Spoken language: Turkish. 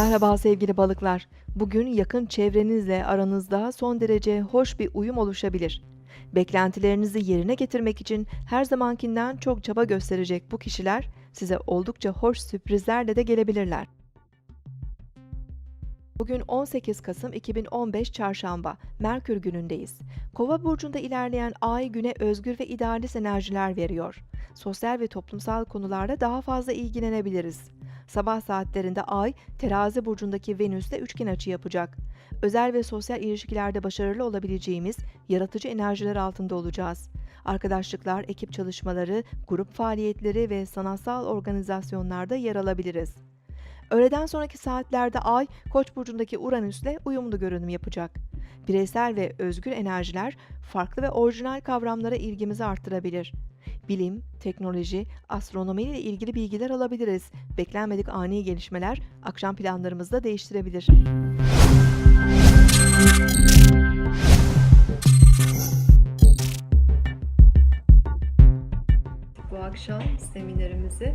Merhaba sevgili balıklar. Bugün yakın çevrenizle aranızda son derece hoş bir uyum oluşabilir. Beklentilerinizi yerine getirmek için her zamankinden çok çaba gösterecek bu kişiler size oldukça hoş sürprizlerle de gelebilirler. Bugün 18 Kasım 2015 Çarşamba, Merkür günündeyiz. Kova burcunda ilerleyen Ay güne özgür ve idealist enerjiler veriyor. Sosyal ve toplumsal konularla daha fazla ilgilenebiliriz. Sabah saatlerinde Ay, Terazi burcundaki Venüs'te üçgen açı yapacak. Özel ve sosyal ilişkilerde başarılı olabileceğimiz yaratıcı enerjiler altında olacağız. Arkadaşlıklar, ekip çalışmaları, grup faaliyetleri ve sanatsal organizasyonlarda yer alabiliriz. Öğleden sonraki saatlerde Ay, Koç burcundaki Uranüs'le uyumlu görünüm yapacak. Bireysel ve özgür enerjiler farklı ve orijinal kavramlara ilgimizi arttırabilir. Bilim, teknoloji, astronomi ile ilgili bilgiler alabiliriz. Beklenmedik ani gelişmeler akşam planlarımızı da değiştirebilir. Bu akşam seminerimizi